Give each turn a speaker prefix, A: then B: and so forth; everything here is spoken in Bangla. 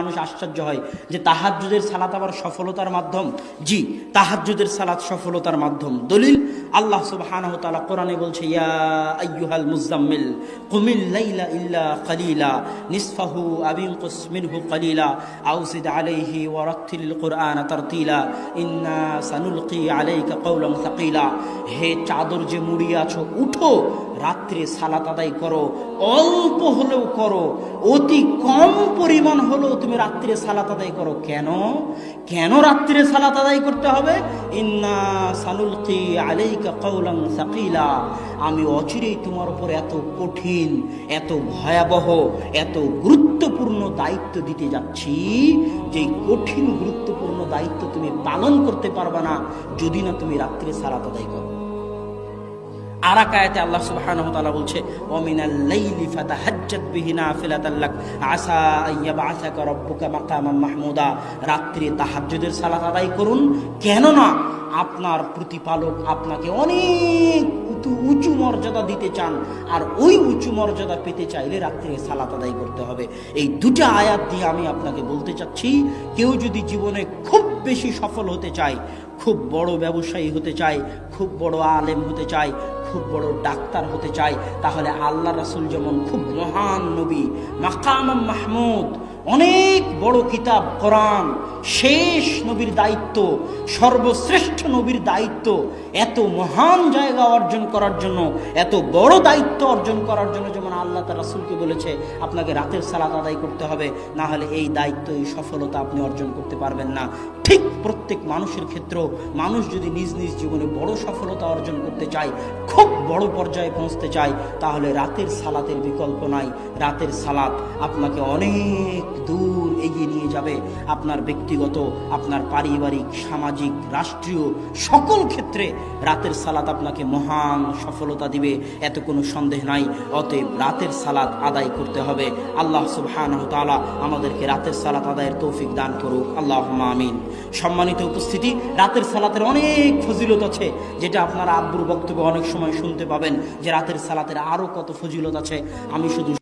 A: মানুষ আশ্চর্য হয় যে তাহাজ্জুদের সালাত আবার সফলতার মাধ্যম। জি, তাহাজ্জুদের সালাত সফলতার মাধ্যম। দলিল, আল্লাহ সুবহানাহু তাআলা কোরআনে বলছে, ইয়া মুজাম্মিল ইল্লা কালিলা কালিলা, আও জিদ আলাইহি সানুলকি হে চাদর যে মুড়িয়ে আছো, উঠো রাত্রে সালাত আদায় করো, অল্প হলেও করো, অতি কম পরিমাণ হলেও তুমি রাত্রে সালাত আদায় করো। কেন? কেন রাত্রে সালাত আদায় করতে হবে? ইন্না সানুলকি আলাইকা কওলান সাকিলা। আমি অচিরেই তোমার উপর এত কঠিন, এত ভয়াবহ, এত গুরুত্বপূর্ণ দায়িত্ব দিতে যাচ্ছি, যে কঠিন, গুরুত্বপূর্ণ দায়িত্ব তুমি পালন করতে পারবে না, যদি না তুমি রাত্রে সালাত আদায় করো। আর আল্লাহ বলছে মাহমুদা। করুন। আপনার প্রতিপালক আপনাকে অনেক উঁচু মর্যাদা দিতে চান, আর ওই উঁচু মর্যাদা পেতে চাইলে রাত্রে সালাত আদায় করতে হবে। এই দুটো আয়াত দিয়ে আমি আপনাকে বলতে চাচ্ছি, কেউ যদি জীবনে খুব বেশি সফল হতে চায়, খুব বড় ব্যবসায়ী হতে চায়, খুব বড় আলেম হতে চায় খুব বড় ডাক্তার হতে চাই তাহলে আল্লাহ রাসুল যেমন খুব মহান নবী মাকাম মাহমুদ অনেক বড় কিতাব, কোরআন, শেষ নবীর দায়িত্ব, সর্বশ্রেষ্ঠ নবীর দায়িত্ব, এত মহান জায়গা অর্জন করার জন্য, এত বড় দায়িত্ব অর্জন করার জন্য যেমন আল্লাহ তার রাসুলকে বলেছে, আপনাকে রাতের সালাদ আদায় করতে হবে না হলে এই দায়িত্ব, এই সফলতা আপনি অর্জন করতে পারবেন না। ঠিক প্রত্যেক মানুষের ক্ষেত্রেও মানুষ যদি নিজ নিজ জীবনে বড় সফলতা অর্জন করতে চায়, খুব বড় পর্যায়ে পৌঁছতে চায়, তাহলে রাতের সালাতের বিকল্প নাই। রাতের সালাত আপনাকে দূর এগিয়ে নিয়ে যাবে আপনার ব্যক্তিগত, আপনার পারিবারিক, সামাজিক, রাষ্ট্রীয় সকল ক্ষেত্রে। রাতের সালাত আপনাকে মহান সফলতা দিবে, এত কোনো সন্দেহ নাই। অতএব রাতের সালাত আদায় করতে হবে। আল্লাহ সুবহানাহু আমাদেরকে রাতের সালাত আদায়ের তৌফিক দান করুক। আল্লাহ আমিন। সম্মানিত উপস্থিতি, রাতের সালাতের অনেক ফজিলত আছে, যেটা আপনারা আব্বুর বক্তব্য অনেক সময় শুনতে পাবেন যে রাতের সালাতের আরও কত ফজিলত আছে। আমি শুধু